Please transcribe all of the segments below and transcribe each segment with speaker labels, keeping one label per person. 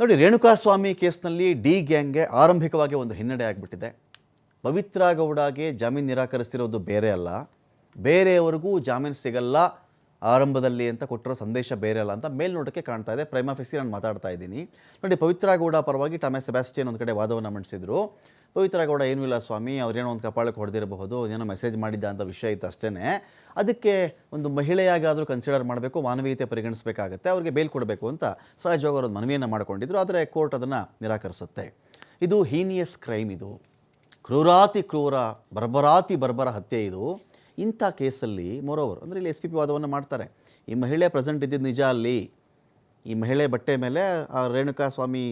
Speaker 1: ನೋಡಿ, ರೇಣುಕಾಸ್ವಾಮಿ ಕೇಸ್ನಲ್ಲಿ ಡಿ ಗ್ಯಾಂಗ್ಗೆ ಆರಂಭಿಕವಾಗಿ ಒಂದು ಹಿನ್ನಡೆ ಆಗಿಬಿಟ್ಟಿದೆ. ಪವಿತ್ರ ಗೌಡಗೆ ಜಾಮೀನು ನಿರಾಕರಿಸಿರೋದು ಬೇರೆ ಅಲ್ಲ. ಬೇರೆಯವರಿಗೂ ಜಾಮೀನು ಸಿಗಲ್ಲ. ಆರಂಭದಲ್ಲಿ ಅಂತ ಕೊಟ್ಟಿರೋ ಸಂದೇಶ ಬೇರೆ ಅಲ್ಲ ಅಂತ ಮೇಲ್ನೋಟಕ್ಕೆ ಕಾಣ್ತಾ ಇದೆ. ಪ್ರೈಮಾಫಿಸಿ ನಾನು ಮಾತಾಡ್ತಾ ಇದ್ದೀನಿ. ನೋಡಿ, ಪವಿತ್ರ ಗೌಡ ಪರವಾಗಿ ಟಮೆ ಸೆಬಾಸ್ಟಿಯನ್ ಒಂದು ಕಡೆ ವಾದವನ್ನು ಮಂಡಿಸಿದ್ರು. ಪವಿತ್ರ ಗೌಡ ಏನೂ ಇಲ್ಲ ಸ್ವಾಮಿ ಅವ್ರೇನೋ ಒಂದು ಕಪಾಳಕ್ಕೆ ಹೊಡೆದಿರಬಹುದು ಏನೋ ಮೆಸೇಜ್ ಮಾಡಿದ್ದ ಅಂತ ವಿಷಯ ಇತ್ತು ಅಷ್ಟೇ ಅದಕ್ಕೆ ಒಂದು ಮಹಿಳೆಯಾಗಾದರೂ ಕನ್ಸಿಡರ್ ಮಾಡಬೇಕು, ಮಾನವೀಯತೆ ಪರಿಗಣಿಸಬೇಕಾಗತ್ತೆ, ಅವರಿಗೆ ಬೇಲ್ ಕೊಡಬೇಕು ಅಂತ ಸಹಜವಾಗಿ ಅವರು ಮನವಿಯನ್ನು ಮಾಡಿಕೊಂಡಿದ್ರು. ಆದರೆ ಕೋರ್ಟ್ ಅದನ್ನು ನಿರಾಕರಿಸುತ್ತೆ. ಇದು ಹೀನಿಯಸ್ ಕ್ರೈಮ್ ಇದು. ಕ್ರೂರಾತಿ ಕ್ರೂರ, ಬರ್ಬರಾತಿ ಬರ್ಬರ ಹತ್ಯೆ ಇದು. ಇಂಥ ಕೇಸಲ್ಲಿ ಮೊರೋವರ್ ಅಂದರೆ ಇಲ್ಲಿ ಎಸ್ ಪಿ ಪಿ ವಾದವನ್ನು ಮಾಡ್ತಾರೆ. ಈ ಮಹಿಳೆ ಪ್ರೆಸೆಂಟ್ ಇದ್ದಿದ್ದು ನಿಜ ಅಲ್ಲಿ, ಈ ಮಹಿಳೆ ಬಟ್ಟೆ ಮೇಲೆ ಆ Renuka Swami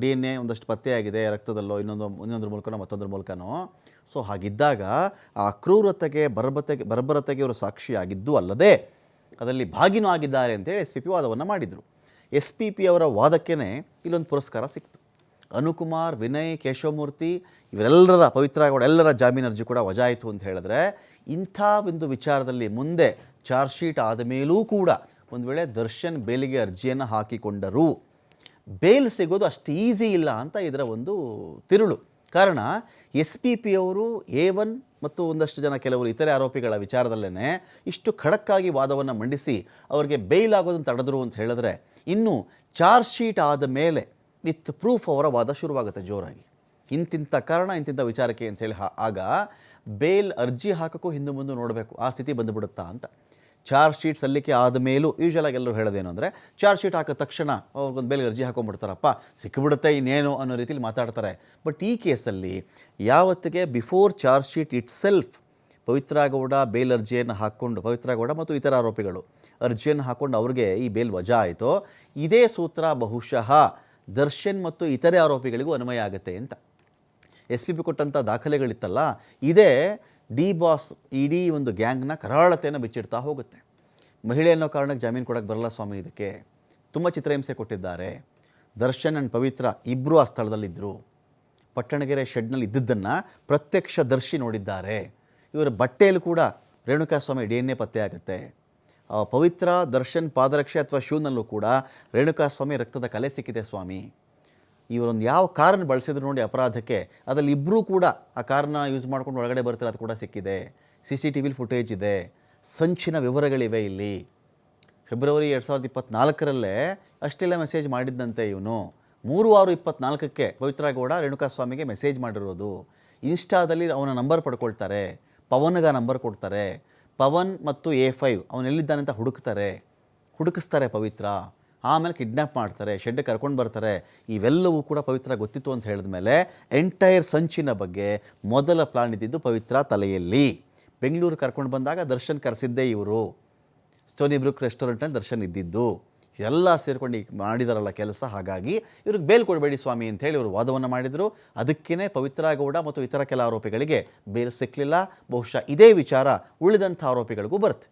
Speaker 1: D N A ಒಂದಷ್ಟು ಪತ್ತೆಯಾಗಿದೆ, ರಕ್ತದಲ್ಲೋ, ಇನ್ನೊಂದು, ಇನ್ನೊಂದ್ರ ಮೂಲಕನೋ, ಮತ್ತೊಂದ್ರ ಮೂಲಕನೋ. ಸೊ ಹಾಗಿದ್ದಾಗ ಆ ಕ್ರೂರತೆಗೆ, ಬರ್ಬತೆಗೆ, ಬರ್ಬರತೆಗೆ ಇವರು ಸಾಕ್ಷಿಯಾಗಿದ್ದು ಅಲ್ಲದೆ, ಅದರಲ್ಲಿ ಭಾಗಿನೂ ಆಗಿದ್ದಾರೆ ಅಂತೇಳಿ ಎಸ್ ಪಿ ಪಿ ವಾದವನ್ನು ಮಾಡಿದರು. ಎಸ್ ಪಿ ಪಿ ಅವರ ವಾದಕ್ಕೇ ಇಲ್ಲೊಂದು ಪುರಸ್ಕಾರ ಸಿಕ್ತು. ಅನುಕುಮಾರ್, ವಿನಯ್, ಕೇಶವಮೂರ್ತಿ ಇವರೆಲ್ಲರ ಪವಿತ್ರ ಗೌಡ ಎಲ್ಲರ ಜಾಮೀನು ಅರ್ಜಿ ಕೂಡ ವಜಾ ಆಯಿತು ಅಂತ ಹೇಳಿದ್ರೆ ಇಂಥ ಒಂದು ವಿಚಾರದಲ್ಲಿ ಮುಂದೆ ಚಾರ್ಜ್ ಶೀಟ್ ಆದ ಮೇಲೂ ಕೂಡ ಒಂದು ವೇಳೆ ದರ್ಶನ್ ಬೇಲಿಗೆ ಅರ್ಜಿಯನ್ನು ಹಾಕಿಕೊಂಡರು ಬೇಲ್ ಸಿಗೋದು ಅಷ್ಟು ಈಸಿ ಇಲ್ಲ ಅಂತ ಇದರ ಒಂದು ತಿರುಳು. ಕಾರಣ ಎಸ್ ಪಿ ಪಿ ಅವರು, ಎ ಒನ್ ಮತ್ತು ಒಂದಷ್ಟು ಜನ ಕೆಲವರು ಇತರೆ ಆರೋಪಿಗಳ ವಿಚಾರದಲ್ಲೇ ಇಷ್ಟು ಖಡಕ್ಕಾಗಿ ವಾದವನ್ನು ಮಂಡಿಸಿ ಅವರಿಗೆ ಬೇಲ್ ಆಗೋದನ್ನು ತಡೆದ್ರು ಅಂತ ಹೇಳಿದ್ರೆ ಇನ್ನು ಚಾರ್ಜ್ ಶೀಟ್ ಆದ ಮೇಲೆ ವಿತ್ ಪ್ರೂಫ್ ಅವರ ವಾದ ಶುರುವಾಗುತ್ತೆ ಜೋರಾಗಿ. ಇಂತಿಂಥ ಕಾರಣ ಇಂತಿಂಥ ವಿಚಾರಕ್ಕೆ ಅಂತ ಹೇಳಿ ಆಗ ಬೇಲ್ ಅರ್ಜಿ ಹಾಕೋಕ್ಕೂ ಹಿಂದೆ ಮುಂದೆ ನೋಡಬೇಕು, ಆ ಸ್ಥಿತಿ ಬಂದುಬಿಡುತ್ತಾ ಅಂತ. ಚಾರ್ಜ್ ಶೀಟ್ ಸಲ್ಲಿಕೆ ಆದ ಮೇಲೂ ಯೂಶ್ವಲಾಗಿ ಎಲ್ಲರೂ ಹೇಳೋದೇನು ಅಂದರೆ, ಚಾರ್ಜ್ ಶೀಟ್ ಹಾಕಿದ ತಕ್ಷಣ ಅವ್ರಿಗೊಂದು ಬೇಲ್ ಅರ್ಜಿ ಹಾಕೊಂಡ್ಬಿಡ್ತಾರಪ್ಪ, ಸಿಕ್ಕಿಬಿಡುತ್ತೆ, ಇನ್ನೇನು ಅನ್ನೋ ರೀತಿಲಿ ಮಾತಾಡ್ತಾರೆ. ಬಟ್ ಈ ಕೇಸಲ್ಲಿ ಯಾವತ್ತಿಗೆ before charge sheet itself Pavithra Gowda bail ಅರ್ಜಿಯನ್ನು ಹಾಕ್ಕೊಂಡು, ಪವಿತ್ರ ಗೌಡ ಮತ್ತು ಇತರ ಆರೋಪಿಗಳು ಅರ್ಜಿಯನ್ನು ಹಾಕ್ಕೊಂಡು ಅವ್ರಿಗೆ ಈ ಬೇಲ್ ವಜಾ ಆಯಿತು, ಇದೇ ಸೂತ್ರ ಬಹುಶಃ ದರ್ಶನ್ ಮತ್ತು ಇತರೆ ಆರೋಪಿಗಳಿಗೂ ಅನ್ವಯ ಆಗುತ್ತೆ ಅಂತ. ಎಸ್ ಪಿ ಪಿ ಕೊಟ್ಟಂಥ ದಾಖಲೆಗಳಿತ್ತಲ್ಲ, ಇದೇ ಡಿ ಬಾಸ್, ಇಡೀ ಒಂದು ಗ್ಯಾಂಗ್ನ ಕರಾಳತೆಯನ್ನು ಬಿಚ್ಚಿಡ್ತಾ ಹೋಗುತ್ತೆ. ಮಹಿಳೆ ಅನ್ನೋ ಕಾರಣಕ್ಕೆ ಜಾಮೀನು ಕೊಡೋಕೆ ಬರಲ್ಲ ಸ್ವಾಮಿ ಇದಕ್ಕೆ. ತುಂಬ ಚಿತ್ರಹಿಂಸೆ ಕೊಟ್ಟಿದ್ದಾರೆ. ದರ್ಶನ್ ಆ್ಯಂಡ್ ಪವಿತ್ರ ಇಬ್ಬರೂ ಆ ಸ್ಥಳದಲ್ಲಿದ್ದರು ಪಟ್ಟಣಗೆರೆ ಶೆಡ್ನಲ್ಲಿ ಇದ್ದದ್ದನ್ನು ಪ್ರತ್ಯಕ್ಷ ದರ್ಶಿ ನೋಡಿದ್ದಾರೆ. ಇವರ ಬಟ್ಟೆಯಲ್ಲಿ ಕೂಡ ರೇಣುಕಾಸ್ವಾಮಿ ಡಿ ಎನ್ ಎ ಪತ್ತೆ ಆಗುತ್ತೆ ಪವಿತ್ರ ದರ್ಶನ್ ಪಾದರಕ್ಷೆ ಅಥವಾ ಶೂನಲ್ಲೂ ಕೂಡ ರೇಣುಕಾ ಸ್ವಾಮಿ ರಕ್ತದ ಕಲೆ ಸಿಕ್ಕಿದೆ ಸ್ವಾಮಿ. ಇವರೊಂದು ಯಾವ ಕಾರನ್ನು ಬಳಸಿದ್ರು ನೋಡಿ ಅಪರಾಧಕ್ಕೆ, ಅದರಲ್ಲಿ ಇಬ್ಬರೂ ಕೂಡ ಆ ಕಾರನ್ನ ಯೂಸ್ ಮಾಡ್ಕೊಂಡು ಒಳಗಡೆ ಬರ್ತಾರೆ, ಅದು ಕೂಡ ಸಿಕ್ಕಿದೆ. C C T V footage ಇದೆ. ಸಂಚಿನ ವಿವರಗಳಿವೆ ಇಲ್ಲಿ. ಫೆಬ್ರವರಿ ಎರಡು ಸಾವಿರದ ಇಪ್ಪತ್ತ್ನಾಲ್ಕರಲ್ಲೇ ಅಷ್ಟೆಲ್ಲ ಮೆಸೇಜ್ ಮಾಡಿದ್ದಂತೆ ಇವನು. ಮೂರು ಆರು ಇಪ್ಪತ್ನಾಲ್ಕಕ್ಕೆ ಪವಿತ್ರ ಗೌಡ ರೇಣುಕಾಸ್ವಾಮಿಗೆ ಮೆಸೇಜ್ ಮಾಡಿರೋದು. ಇನ್ಸ್ಟಾದಲ್ಲಿ ಅವನ ನಂಬರ್ ಪಡ್ಕೊಳ್ತಾರೆ. ಪವನ್ಗ ನಂಬರ್ ಕೊಡ್ತಾರೆ. ಪವನ್ ಮತ್ತು ಎ ಫೈವ್ ಅಂತ ಹುಡುಕ್ತಾರೆ. ಹುಡುಕಿಸ್ತಾರೆ ಪವಿತ್ರ. ಆಮೇಲೆ ಕಿಡ್ನ್ಯಾಪ್ ಮಾಡ್ತಾರೆ ಶೆಡ್ ಕರ್ಕೊಂಡು ಬರ್ತಾರೆ. ಇವೆಲ್ಲವೂ ಕೂಡ ಪವಿತ್ರ ಗೊತ್ತಿತ್ತು ಅಂತ ಹೇಳಿದ ಮೇಲೆ ಎಂಟೈರ್ ಸಂಚಿನ ಬಗ್ಗೆ ಮೊದಲ ಪ್ಲಾನ್ ಇದ್ದಿದ್ದು ಪವಿತ್ರ ತಲೆಯಲ್ಲಿ. ಬೆಂಗಳೂರು ಕರ್ಕೊಂಡು ಬಂದಾಗ ದರ್ಶನ್ ಕರೆಸಿದ್ದೇ ಇವರು. ಸ್ಟೋನಿ ಬ್ರೂಕ್ ರೆಸ್ಟೋರೆಂಟಲ್ಲಿ ದರ್ಶನ್ ಇದ್ದಿದ್ದು. ಎಲ್ಲ ಸೇರಿಕೊಂಡು ಈಗ ಮಾಡಿದಾರಲ್ಲ ಕೆಲಸ, ಹಾಗಾಗಿ ಇವ್ರಿಗೆ ಬೇಲ್ ಕೊಡಬೇಡಿ ಸ್ವಾಮಿ ಅಂತ ಹೇಳಿ ಇವರು ವಾದವನ್ನು ಮಾಡಿದರು. ಅದಕ್ಕೇ ಪವಿತ್ರ ಗೌಡ ಮತ್ತು ಇತರ ಕೆಲ ಆರೋಪಿಗಳಿಗೆ ಬೇಲ್ ಸಿಕ್ಕಲಿಲ್ಲ ಬಹುಶಃ ಇದೇ ವಿಚಾರ ಉಳಿದಂಥ ಆರೋಪಿಗಳಿಗೂ ಬರುತ್ತೆ.